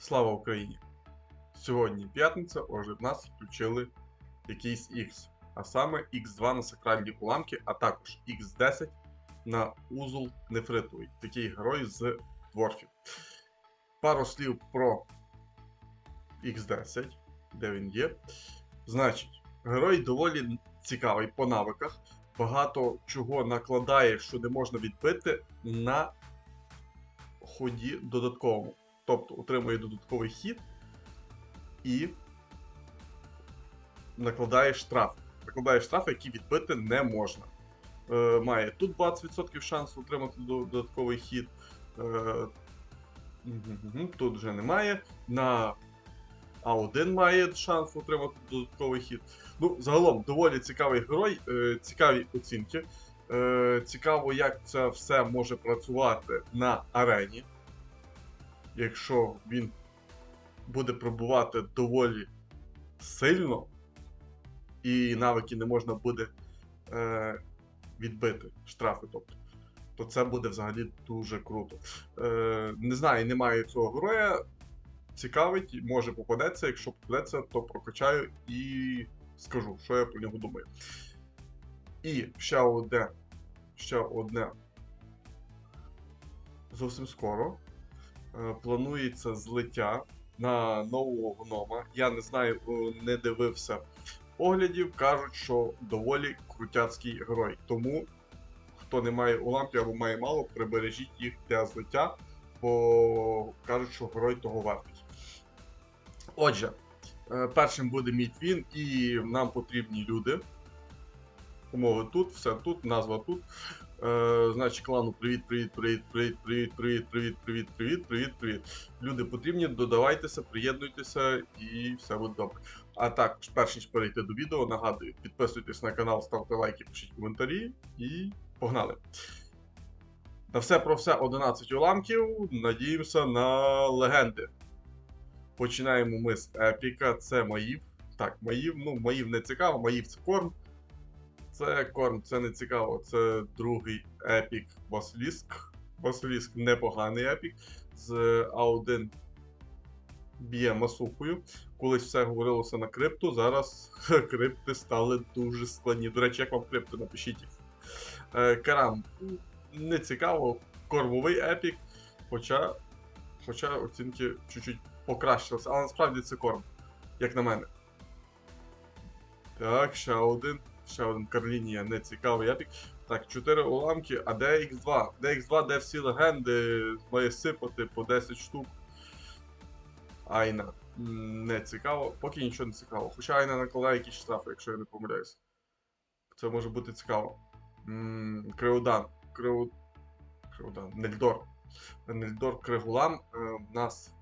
Слава Україні! Сьогодні п'ятниця, отже, в нас включили якийсь X, а саме X2 на сакральні уламки, а також X10 на узол нефритовий. Такий герой з дворфів. Пару слів про X10, де він є. Значить, герой доволі цікавий по навиках. Багато чого накладає, що не можна відбити на ході додатковому. Тобто отримує додатковий хід і накладає штраф. Накладає штрафи, які відбити не можна. Е, має тут 20% шансу отримати додатковий хід. Е, тут вже немає. На А1 має шанс отримати додатковий хід. Ну, загалом, доволі цікавий герой, е, цікаві оцінки. Е, цікаво, як це все може працювати на арені якщо він буде пробувати доволі сильно, і навики не можна буде е, відбити штрафи, тобто, то це буде взагалі дуже круто. Е, не знаю, немає цього героя. Цікавить, може попадеться. Якщо попадеться, то прокачаю і скажу, що я про нього думаю. І ще одне, ще одне зовсім скоро планується злиття на нового гнома. Я не знаю, е, не дивився оглядів. Кажуть, що доволі крутяцький герой. Тому, хто не має уламків або має мало, прибережіть їх для злиття, бо кажуть, що герой того вартий. Отже, е, першим буде мій і нам потрібні люди. Умови тут, все тут, назва тут. Е, значить, клану привіт, привіт, привіт, привіт, привіт, привіт, привіт, привіт, привіт, привіт, привіт. Люди потрібні, додавайтеся, приєднуйтеся і все буде добре. А також, перш ніж перейти до відео, нагадую, підписуйтесь на канал, ставте лайки, пишіть коментарі і погнали. На все про все 11 уламків. Надіємося на легенди. Починаємо ми з епіка, це Маїв. Так, Маїв, ну, Маїв не цікаво, Маїв це корм. Це корм, це не цікаво. Це другий епік Василіск. Василіск непоганий епік. З А1 б'є масухою. Колись все говорилося на крипту, зараз крипти стали дуже складні. До речі, як вам крипти, напишіть. Е, Карам не цікаво, кормовий епік, хоча, хоча оцінки чуть-чуть покращилися, але насправді це корм, як на мене. Так, ще один. Ще один Карлінія не цікавий епік. Так, 4 уламки, а де X2? Де X2, де всі легенди має сипати по 10 штук. Айна. Не цікаво, поки нічого не цікаво. Хоча Айна накладає якісь штрафи, якщо я не помиляюсь. Це може бути цікаво. Криудан. Криу... Криудан. Нельдор. Нельдор Кригулан. Е, в нас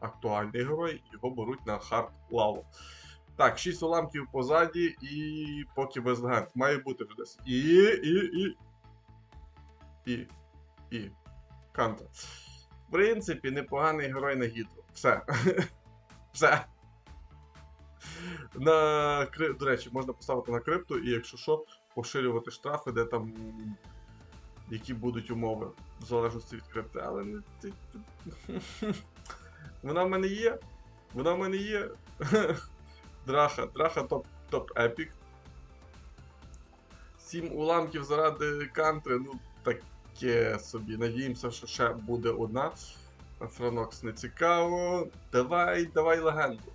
актуальний герой, його беруть на хард лаву. Так, 6 уламків позаді і поки без легенд. Має бути вже десь. І. і. і. І. І. Канта. В принципі, непоганий герой на гідру. Все. Все. На До речі, можна поставити на крипту, і якщо що, поширювати штрафи, де там. Які будуть умови, в залежності від крипти, але не. Вона в мене є. Вона в мене є. Драха, Драха топ, топ епік. Сім уламків заради кантри, ну таке собі. Надіємося, що ще буде одна. Франокс не цікаво. Давай, давай легенду.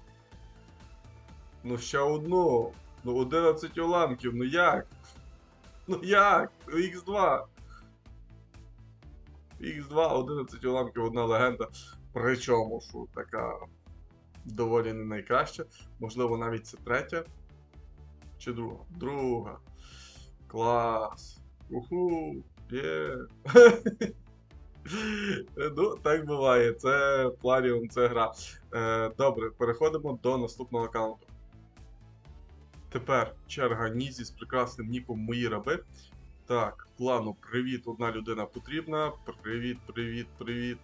Ну, ще одну. Ну, 11 уламків, ну як? Ну як? Ну, Х2. Х2, 11 уламків, одна легенда. Причому, що така доволі не найкраща. Можливо, навіть це третя. Чи друга? Друга. Клас. Уху. Є. ну, так буває. Це Пларіум, це гра. Е, добре, переходимо до наступного аккаунту. Тепер черга Нізі з прекрасним ніком Мої раби. Так, плану привіт, одна людина потрібна. Привіт, привіт, привіт.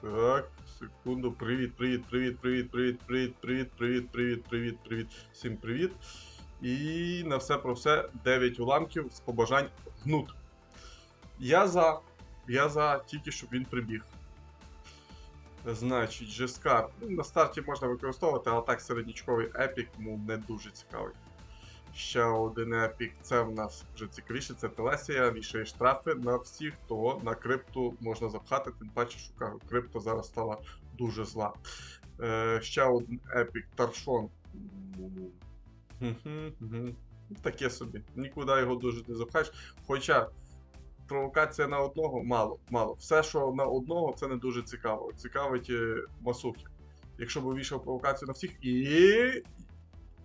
Так, секунду. Привіт, привіт, привіт, привіт, привіт, привіт, привіт, привіт, привіт, привіт, привіт. Всім привіт. І на все про все 9 уламків з побажань гнут. Я за. Я за тільки щоб він прибіг. Значить, Жескар. Ну, на старті можна використовувати, але так середнячковий епік, ну не дуже цікавий. Ще один епік, це в нас вже цікавіше, це Телесія, вішає штрафи на всіх, того на крипту можна запхати, тим паче, що кажу, крипто зараз стала дуже зла. Е, ще один епік Таршон. Таке собі. Нікуди його дуже не запхаєш. Хоча провокація на одного мало, мало. Все, що на одного, це не дуже цікаво. Цікавить е, масухи. Якщо б вішав провокацію на всіх і.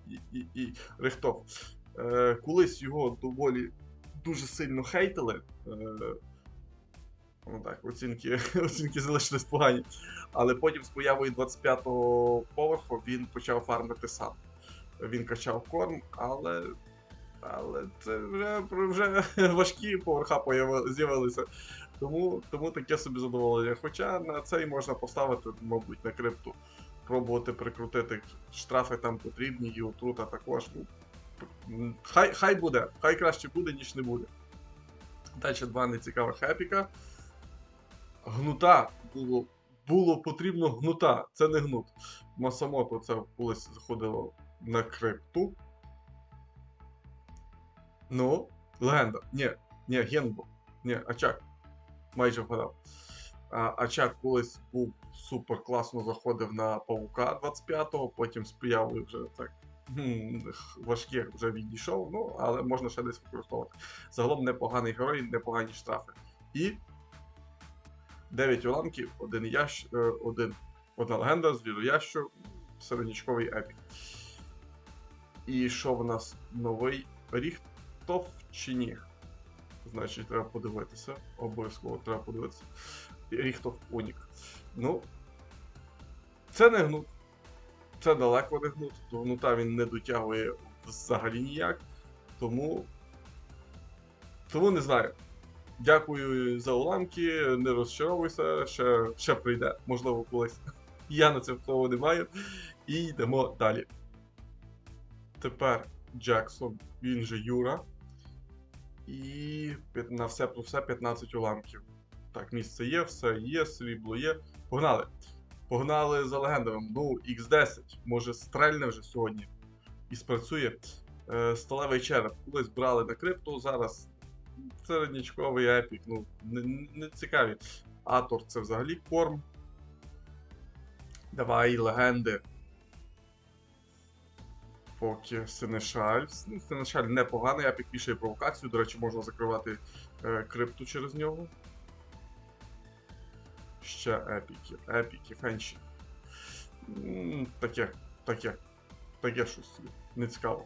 І, і, і Рихтов. Е, колись його доволі дуже сильно хейтили. Е, ну так, оцінки, оцінки залишились погані. Але потім з появою 25-го поверху він почав фармити сам. Він качав корм, але. Але це вже, вже важкі поверха з'явилися. Тому, тому таке собі задоволення. Хоча на цей можна поставити, мабуть, на крипту, пробувати прикрутити. Штрафи там потрібні, і отрута також. Ну, хай, хай буде, хай краще буде, ніж не буде. Далі два нецікавих епіка. Гнута було, було потрібно гнута, це не гнут. Масамото це колись заходило на крипту. Ну, легенда. Ні, ні, Генбо. Ні, Ачак. Майже вгадав. А, Ачак колись був супер класно заходив на павука 25-го, потім з появою вже так важких вже відійшов, ну, але можна ще десь використовувати. Загалом непоганий герой, непогані штрафи. І 9 уламків, один ящ, е, один, одна легенда, звіру ящу, середнячковий епік. І що в нас новий Ріхтов чи ні? Значить, треба подивитися. Обов'язково треба подивитися. Ріхтов Унік. Ну. Це не гнут. Це далеко не гнут. До гнута він не дотягує взагалі ніяк. Тому. Тому не знаю. Дякую за уламки, не розчаровуйся, ще, ще прийде, можливо, колись. Я на це впливу не маю. І йдемо далі. Тепер Джексон, він же Юра. І на все про все 15 уламків. Так, місце є, все є, срібло є. Погнали. Погнали за легендами. Ну, X10, може стрельне вже сьогодні. І спрацює. Е, сталевий череп. Колись брали на крипту, зараз середнячковий епік. Ну, не, не цікаві. Атор це взагалі корм. Давай легенди. Поки Сенешаль. Ну, Сенешаль непоганий, епік вішає провокацію. До речі, можна закривати е, крипту через нього. Ще епіки. Епіки, фенші. Таке, таке. Таке щось. Не цікаво.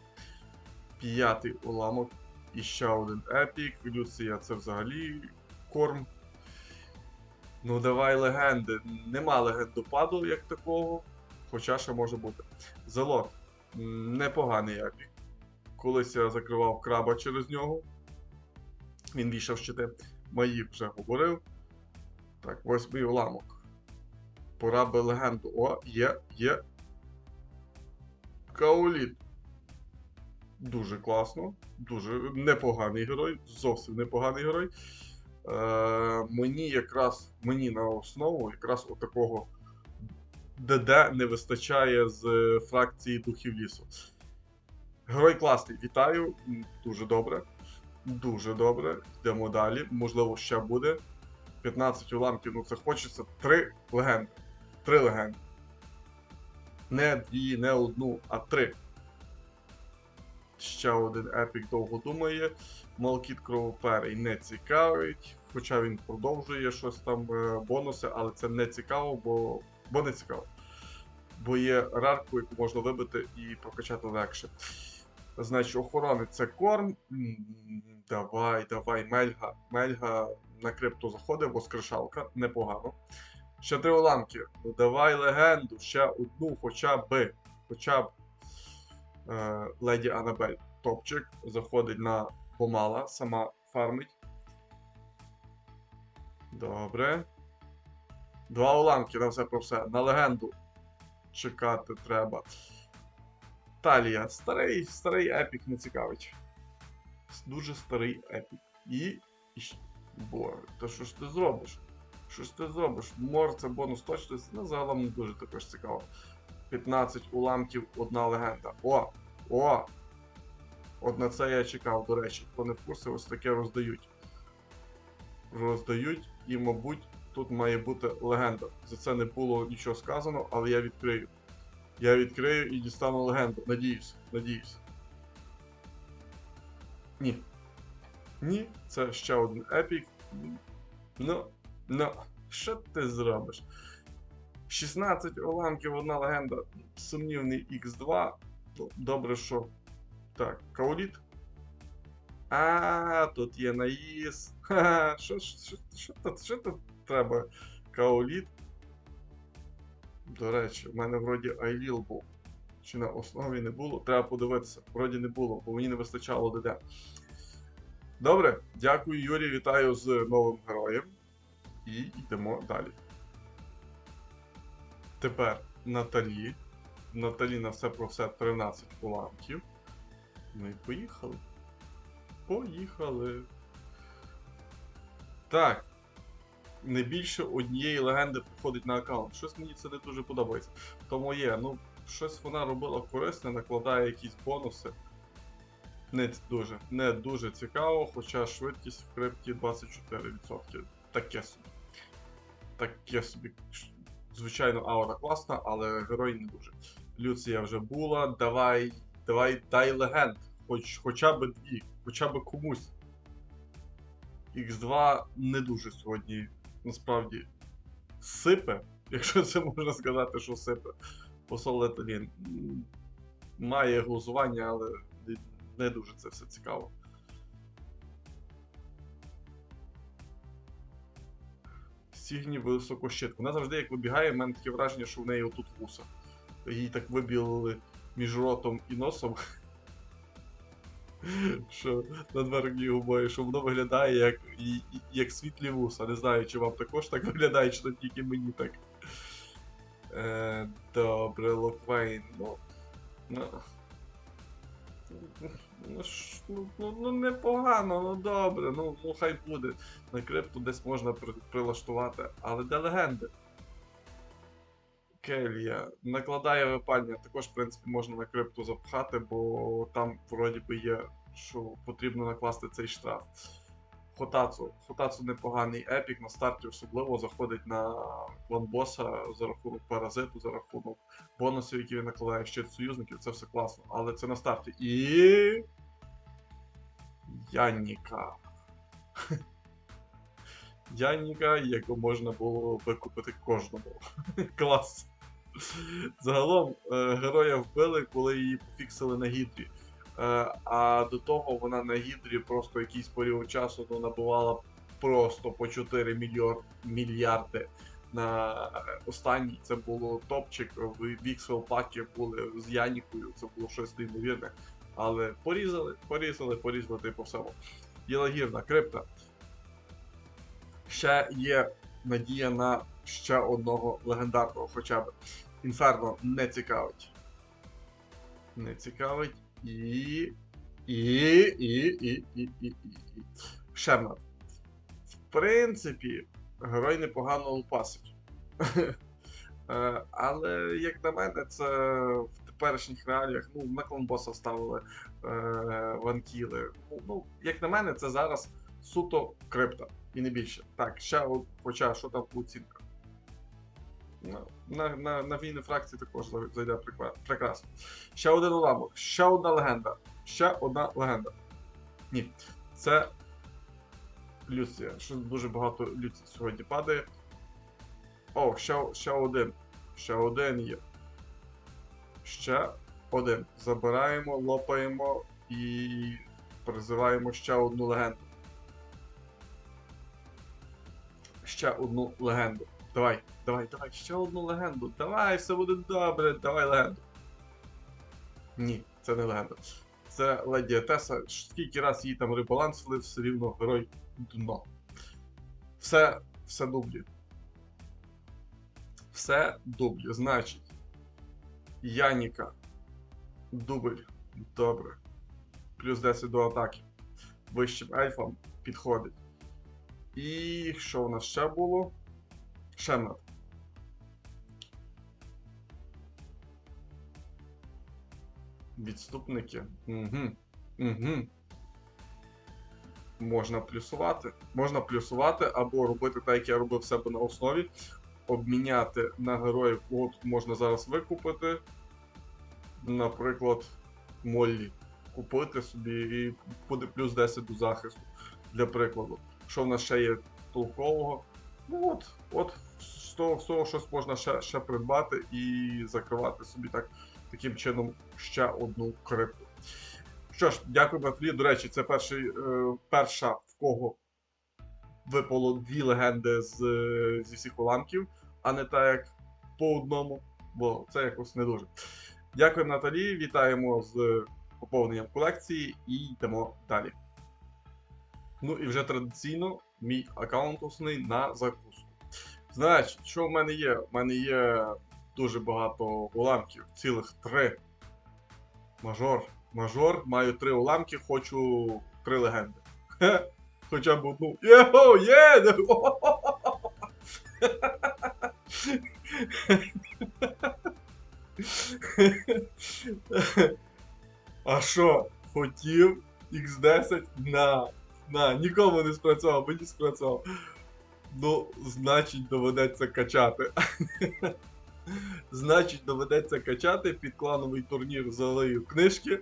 П'ятий уламок. І ще один епік. Люція це взагалі корм. Ну, давай легенди. Нема легендопаду як такого. Хоча ще може бути. Зелот. Непоганий епік. Колись я закривав краба через нього. Він вішав щити. Мої вже говорив. Так, восьмий уламок. Пора би легенду. О, є, є. Каоліт. Дуже класно. Дуже непоганий герой. Зовсім непоганий герой. Е, мені якраз мені на основу якраз отакого ДД не вистачає з фракції духів лісу. Герой класний, вітаю. Дуже добре. Дуже добре. Йдемо далі. Можливо, ще буде. 15 уламків, ну це хочеться 3 легенди. 3 легенди. Не дві, не одну, а три. Ще один епік довго думає. Малкіт кровоперий не цікавить. Хоча він продовжує щось там е, бонуси, але це не цікаво, бо, бо не цікаво. Бо є рарку, яку можна вибити і прокачати легше. Значить, охорони це корм. Давай, давай, Мельга. Мельга на крипту заходить, воскрешалка, непогано. Ще три уламки. Ну, давай легенду, ще одну, хоча б. Хоча б е, Леді Анабель. Топчик заходить на помала, сама фармить. Добре. Два уламки на все про все. На легенду чекати треба. Талія. Старий, старий епік не цікавить. Дуже старий епік. І. Боже, та що ж ти зробиш? Що ж ти зробиш? Мор це бонус точності, ну загалом не дуже також цікаво. 15 уламків, одна легенда. О! О! От на це я чекав, до речі. Хто не в курсі, ось таке роздають. Роздають, і, мабуть, тут має бути легенда. За це не було нічого сказано, але я відкрию. Я відкрию і дістану легенду. Надіюсь, надіюсь. Ні. Ні, це ще один епік. Ну, ну, що ти зробиш? 16 уламків, одна легенда. Сумнівний X2. Ну, Добре, що. Так, кауліт. А, тут є наїз. Що, що тут треба? Кауліт. До речі, в мене вроді Айліл був. Чи на основі не було? Треба подивитися. Вроді не було, бо мені не вистачало ДД. Добре, дякую, Юрій. Вітаю з новим героєм. І йдемо далі. Тепер Наталі. Наталі на все про все 13 уламків. Ну і поїхали. Поїхали. Так. Не більше однієї легенди приходить на аккаунт. Щось мені це не дуже подобається. Тому є, ну, щось вона робила корисне, накладає якісь бонуси. Не дуже, не дуже цікаво, хоча швидкість в крипті 24%. Таке собі. Таке собі. Звичайно, аура класна, але герой не дуже. Люція вже була. Давай. Давай дай легенд. Хоч, хоча б дві, хоча б комусь. X2 не дуже сьогодні насправді сипе, якщо це можна сказати, що сипе. Посол він має глузування, але не- дуже це все цікаво. Сігні високощит. Вона завжди, як вибігає, в мене таке враження, що в неї отут вуса. Її так вибілили між ротом і носом. Що над верхньою губою, що воно виглядає як, як світлі вуса. Не знаю, чи вам також так виглядає, чи то тільки мені так. Е, добре, Локвейн, ну. Ну, ж, ну, ну, ну непогано, ну добре, ну, ну хай буде. На крипту десь можна при, прилаштувати. Але де легенди? Келія накладає випальня, також, в принципі, можна на крипту запхати, бо там вроді би є, що потрібно накласти цей штраф. Хотацу. Хотацу непоганий епік, на старті особливо заходить на клан за рахунок паразиту, за рахунок бонусів, які він накладає щит союзників, це все класно. Але це на старті. І. Яніка. Яніка, яку можна було викупити кожному. Клас. Загалом е, героя вбили, коли її пофіксили на гідрі. Е, а до того вона на гідрі просто якийсь період часу ну, набувала просто по 4 мільйор... мільярди на останній. Це було топчик в Віксел пакі були з Янікою, це було щось неймовірне. Але порізали, порізали, порізали типу всьому. Єлагірна, крипта. Ще є надія на ще одного легендарного, хоча б. Інферно не цікавить. Не цікавить. І. І. І. І. І. І. І. Шемнат. В принципі, герой непогано лупасить. Е, Але, як на мене, це в теперішніх реаліях, ну, на кланбоса ставили е, ванкіли. Ну, як на мене, це зараз суто крипта і не більше. Так, ще от, хоча що там по оцінках. На, на, на війни фракції також зайде прекрасно. Ще один уламок, ще одна легенда. Ще одна легенда. Ні. Це Люція. Що дуже багато Люцій сьогодні падає. О, ще, ще один. Ще один є. Ще один. Забираємо, лопаємо і призиваємо ще одну легенду. Ще одну легенду. Давай, давай, давай, ще одну легенду. Давай, все буде добре, давай легенду. Ні, це не легенда. Це леді Етеса. Скільки раз її там ребалансили, все рівно герой дно. Все, все дублі. Все дублі. Значить. Яніка. Дубль. Добре. Плюс 10 до атаки. Вищим ельфам підходить. І що у нас ще було? Шемет. Відступники. Угу. Угу. Можна плюсувати. Можна плюсувати або робити так, як я робив в себе на основі. Обміняти на героїв, от можна зараз викупити. Наприклад, Моллі. Купити собі і буде плюс 10 до захисту. Для прикладу. Що в нас ще є толкового? Ну от, от з того всього щось можна ще, ще придбати і закривати собі так, таким чином ще одну крипту. Що ж, дякую, Бафлі. До речі, це перший, е, перша, в кого випало дві легенди з, е, зі всіх уламків, а не так як по одному, бо це якось не дуже. Дякую, Наталі. Вітаємо з поповненням колекції і йдемо далі. Ну і вже традиційно мій аккаунт основний на закуску. Значить, що в мене є? В мене є дуже багато уламків, цілих три. Мажор. Мажор, маю три уламки, хочу три легенди. Хоча б одну. Йо, є! А що, хотів X10 на. На, нікому не спрацював, мені спрацював. Ну, значить, доведеться качати. значить, доведеться качати під клановий турнір залию книжки.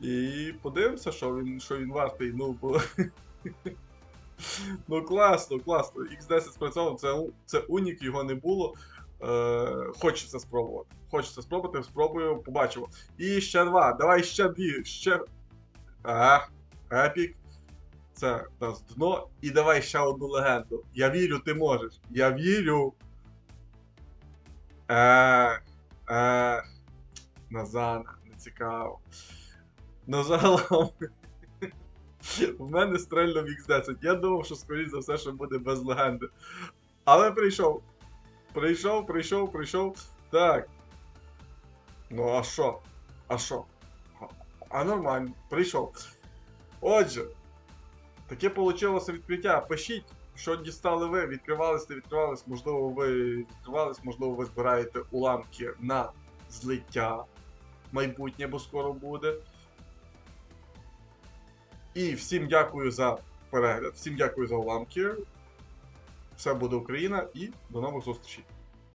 І подивимося, що він, що він вартий. Ну, бо. ну, класно, класно. X10 спрацьовував, це, це унік, його не було. Е, хочеться спробувати. Хочеться спробувати, спробую, побачимо. І ще два. Давай ще дві. Ще. А, епік. Це дасть дно. І давай ще одну легенду. Я вірю, ти можеш. Я вірю. Ех, ех. Назана, не цікаво. Ну загалом. В мене стрельнув X10. Я думав, що скоріш за все, що буде без легенди. Але прийшов. Прийшов, прийшов, прийшов. Так. Ну, а що? А що? А нормально, прийшов. Отже, таке вийшло відкриття. Пишіть, що дістали ви, відкривались, не відкривались, можливо, ви відкривались, можливо, ви збираєте уламки на злиття. Майбутнє, бо скоро буде. І всім дякую за перегляд, всім дякую за уламки. Все буде Україна і до нових зустрічей.